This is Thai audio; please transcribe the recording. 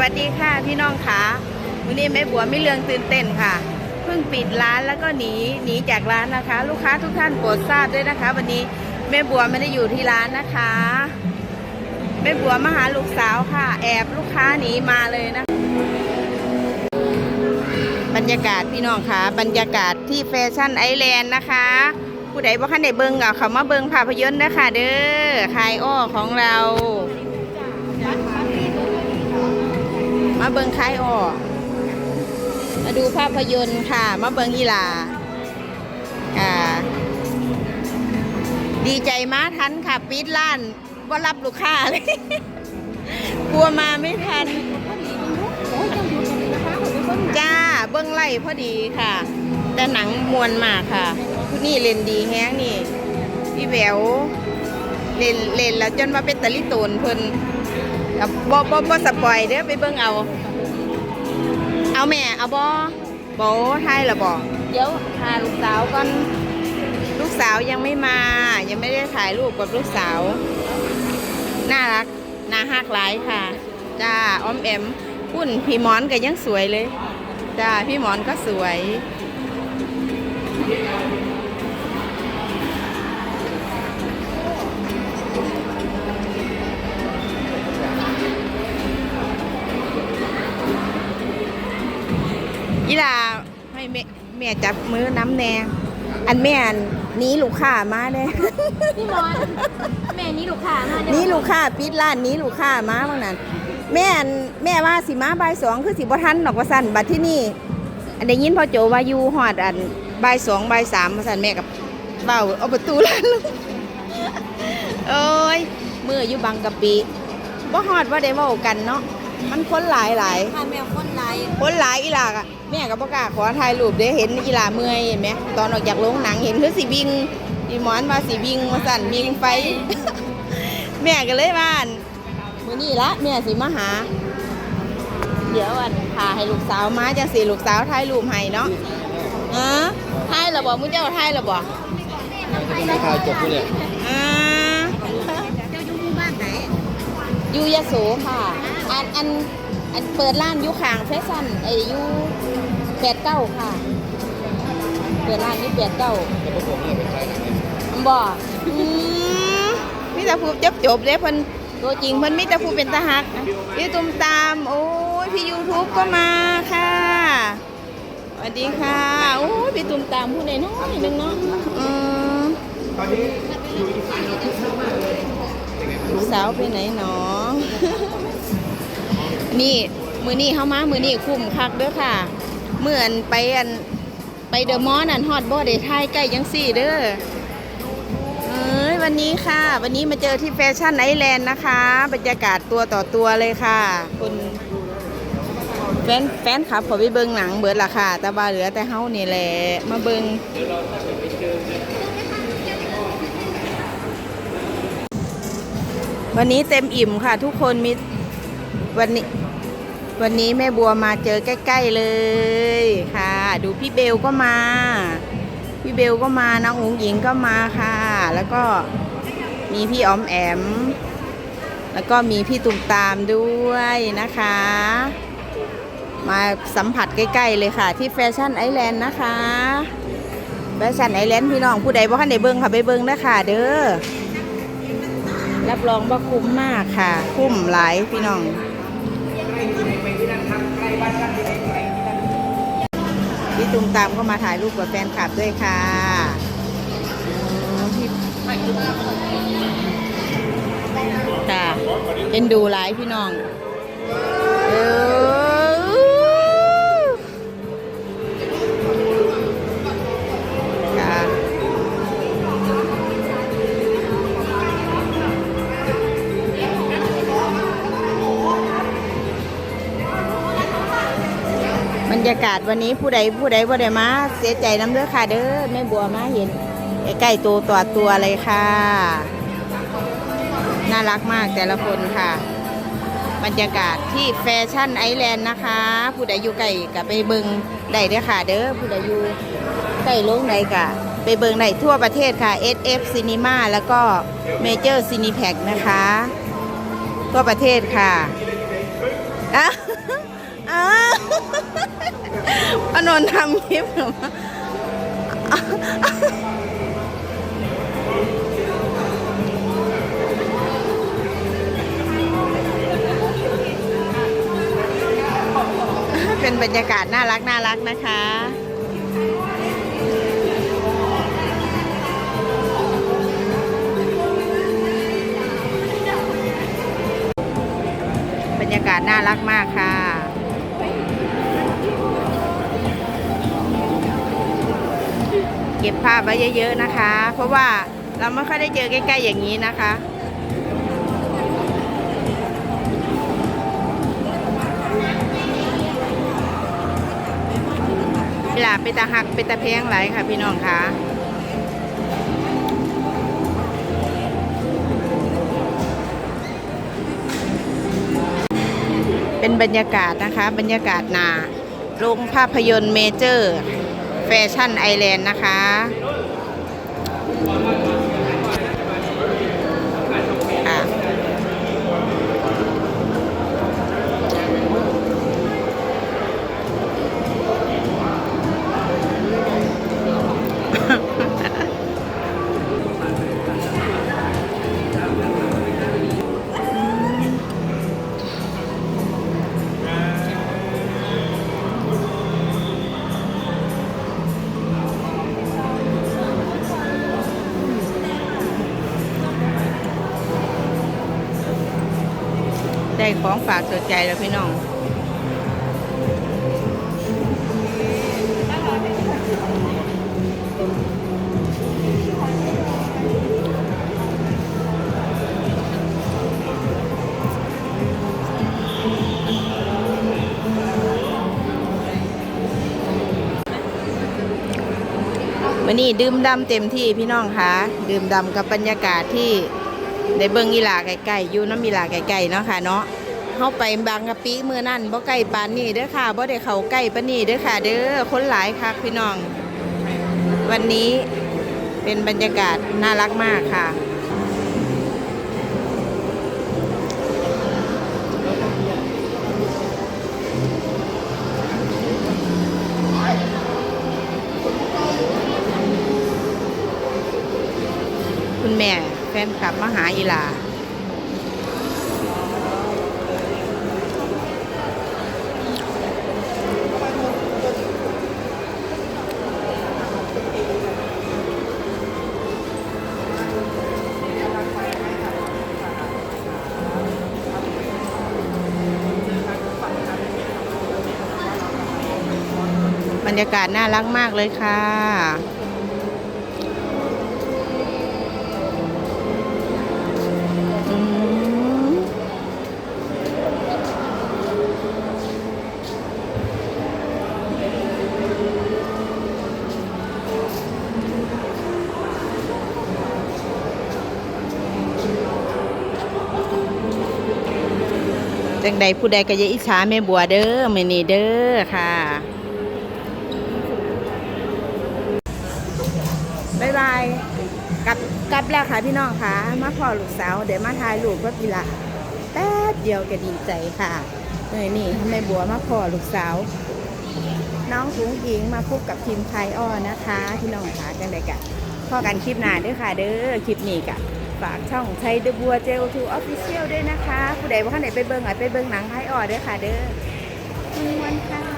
วัสดีค่ะพี่น้องค่ะวันนี้แม่บัวไม่เรื่องตื่นเต้นค่ะ เพิ่งปิดร้านแล้วก็หนีหนีจากร้านนะคะ ลูกค้าทุกท่านโปรดทราบด้วยนะคะ วันนี้แม่บัวไม่ได้อยู่ที่ร้านนะคะแม่บัวมาหาลูกสาวค่ะ แอบลูกค้าหนีมาเลยนะบรรยากาศพี่น้องค่ะ บรรยากาศที่แฟชั่นไอแลนด์นะคะ ผู้ใดบ่คันได้เบิ่งเอาเขามาเบิ่งภาพยนตร์นะคะเด้อคายอ้อของเรา มาเบิงคายออก มาดูภาพยนตร์ค่ะ มาเบิงอีลาอ่าดีใจมาทันค่ะ ปิดร้านว่ารับลูกค้าเลย กลัวมาไม่ทัน จ้า เบิ้งไล่พอดีค่ะ แต่หนังมวนมากค่ะผู้นี่เล่นดีแฮงนี่ พี่แหววเล่นเล่นแล้วจนมาเป็นตะลิโตนเพิ่น บบอบอบสปอยเด้อไปเบิ่งเอา เอาแม่ เอาบอบอไทยละบอเดี๋ยวหาลูกสาวก่อนลูกสาวยังไม่มา ยังไม่ได้ถ่ายรูปกับลูกสาว น่ารักน่าฮักหลายค่ะ จ้าอ้อมแอมพุ่นพี่หมอนก็ยังสวยเลย จ้าพี่หมอนก็สวย ม่แม่จับมือน้ำแนงอันแม่อันหนี้ลูกค้ามาเด้พี่มอนแม่นี่ลูกค้ามาหนี้ลูกค้าปิดร้านหนี้ลูกค้ามาบางนั้นแม่อันแม่ว่าสิมาบ่ายสองคือสิบ่ทันดอกว่าสั่นบัดที่นี่อันได้ยินพ่อโจว่าอยู่ฮอดอันบ่ายสองบ่ายสามว่าสั่นแม่กับเบ้าเอาประตูร้านลูกโอ้ยมืออยู่บางกะปิบ่ฮอดว่าได้เว้ากันเนาะ มันคนหลายหลายค่ะแม่คนไรคนหลายอีหลากอะแม่กับประกล้าขอถ่ายรูปเด้เห็นอีหลาเมื่อยเห็นไหมตอนออกจากโรงหนังเห็นคือสีบิงอีหมอนมาสีบิงมาสั่นบิงไฟ แม่ก็เลยว่าอั่นมื้อนี้ละแม่สิมาหา เดี๋ยวอันพาให้ลูกสาวมาจังสิลูกสาวถ่ายรูปให้เนาะอ่าถ่ายแล้วบ่มื้อเจ้าถ่ายแล้วบ่ราคาจบเลยอ่าเจ้าอยู่หมู่บ้านไหนอยู่ยโสค่ะ อันอันอันเปิดร้านอยู่ข้างแฟชั่นไอ้อยู่89ค่ะ เปิดร้านอยู่89แต่พวกผมเนี่ยเป็นใครนะเนี่ยบ่อืมมีแต่ผู้จบจบเลยเพิ่นตัวจริงเพิ่นมีแต่ผู้เป็นตาหักพี่ตุ้มตาม โอ้ยพี่ยูทูบก็มาค่ะสวัสดีค่ะโอ้ยพี่ตุ้มตามผู้ใดน้อยหนึงเนาะอืมลูกสาวไปไหนหนอ นี่มือนี่เข้ามามือนี่คุ้มคักเด้อค่ะเหมือนไปอันไปเดอะมอลล์อันฮอดบ่ได้ถ่ายใกล้ยังสี่เด้อเอ้ยวันนี้ค่ะ วันนี้มาเจอที่แฟชั่นไอแลนด์นะคะ บรรยากาศตัวต่อตัวเลยค่ะคุณแฟนแฟนขับขอไปเบิงหนังเบิดละค่ะแต่ว่าเหลือแต่เฮานี่แหละมาเบิงวันนี้เต็มอิ่มค่ะ ทุกคนมีวันนี้ วันนี้แม่บัวมาเจอใกล้ ๆเลยค่ะ ดูพี่เบลก็มา พี่เบลก็มาน้องอุ๋งหญิงก็มาค่ะ แล้วก็มีพี่ออมแอม แล้วก็มีพี่ตุ่มตามด้วยนะคะ มาสัมผัสใกล้ๆเลยค่ะ ที่แฟชั่นไอแลนด์นะคะ แฟชั่นไอแลนด์พี่น้องผู้ใดบ่คันได้เบิ่งค่ะไปเบิ่งนะคะเด้อรับรองว่าคุ้มมากค่ะ คุ้มหลายพี่น้อง พี่ตุมตามก็มาถ่ายรูปกับแฟนคลับด้วยค่ะค่ะเอ็นดูหลายพี่น้อง รรยากาศวันนี้ผู้ใดผู้ใดบ่ได้มา เสียใจน้ำเด้อค่ะเด้อแม่บัวมาเห็นใกล้ตัวตัวตัวเลยค่ะ น่ารักมากแต่ละคนค่ะ บรรยากาศที่แฟชั่นไอแลนด์นะคะ ผู้ใดอยู่ใกล้กับไปเบิงได้เด้อค่ะ เด้อผู้ใดอยู่ใกล้โรงไหนกะไปเบิงได้ทั่วประเทศค่ะ SF Cinema แล้วก็ Major Cinepack นะคะ ทั่วประเทศค่ะอะ อพนนท์ทำคลิปหรอเป็นบรรยากาศน่ารักน่ารักนะคะบรรยากาศน่ารักมากค่ะ ก็บภาพไว้เยอะ ๆนะคะ เพราะว่าเราไม่ค่อยได้เจอใกล้ๆอย่างนี้นะคะ เวลาไปตาหักไปตาแพงไหลค่ะพี่น้องคะเป็นบรรยากาศนะคะ บรรยากาศนาโรงภาพยนตร์เมเจอร์ แฟชั่นไอแลนด์นะคะค่ะ ได้ของฝากสดใจแล้วพี่น้องวันนี้ดื่มดำเต็มที่พี่น้องคะดื่มดำกับบรรยากาศที่ได้เบิ่งอีหลาไก่ๆอยู่น้ำอีหลาไก่ๆเนาะค่ะเนาะ เข้าไปบางกะปิเมื่อนั่นบ่ไก่ปานนี่เด้อค่ะบ่ได้เข้าใกล้ปานนี่เด้อค่ะ เด้อคนหลายคักพี่น้อง วันนี้เป็นบรรยากาศน่ารักมากค่ะคุณแม่แฟนคลับมาหาอีลา บ รรยากาศน่ารักมากเลยค่ะ จังใดผู้ใดก็อย่าอิจฉาแม่บัวเด้อมื้อนี้เด้อค่ะ บายบายกลับกลับแล้วค่ะพี่น้องค่ะ มาพอลูกสาวเดี๋ยวมาถ่ายรูปกับอีลาแป๊บเดียวก็ดีใจค่ะเอ้ยนี่ทำไมบัวมาพอลูกสาว น้องถุงอิงมาพบกับทีมไทยอ้อนะคะ พี่น้องค่ะจังใดกะพอกันคลิปหน้าด้อค่ะ เด้อคลิปนี้กะฝากช่องไทยเดบัวเจลทูออฟฟิเชียลด้วยนะคะ ผู้ใดว่าท่านไหนไปเบิ้งอาจไปเบิ้งหนังไทยอ้อด้อค่ะ เด้อวันค่ะ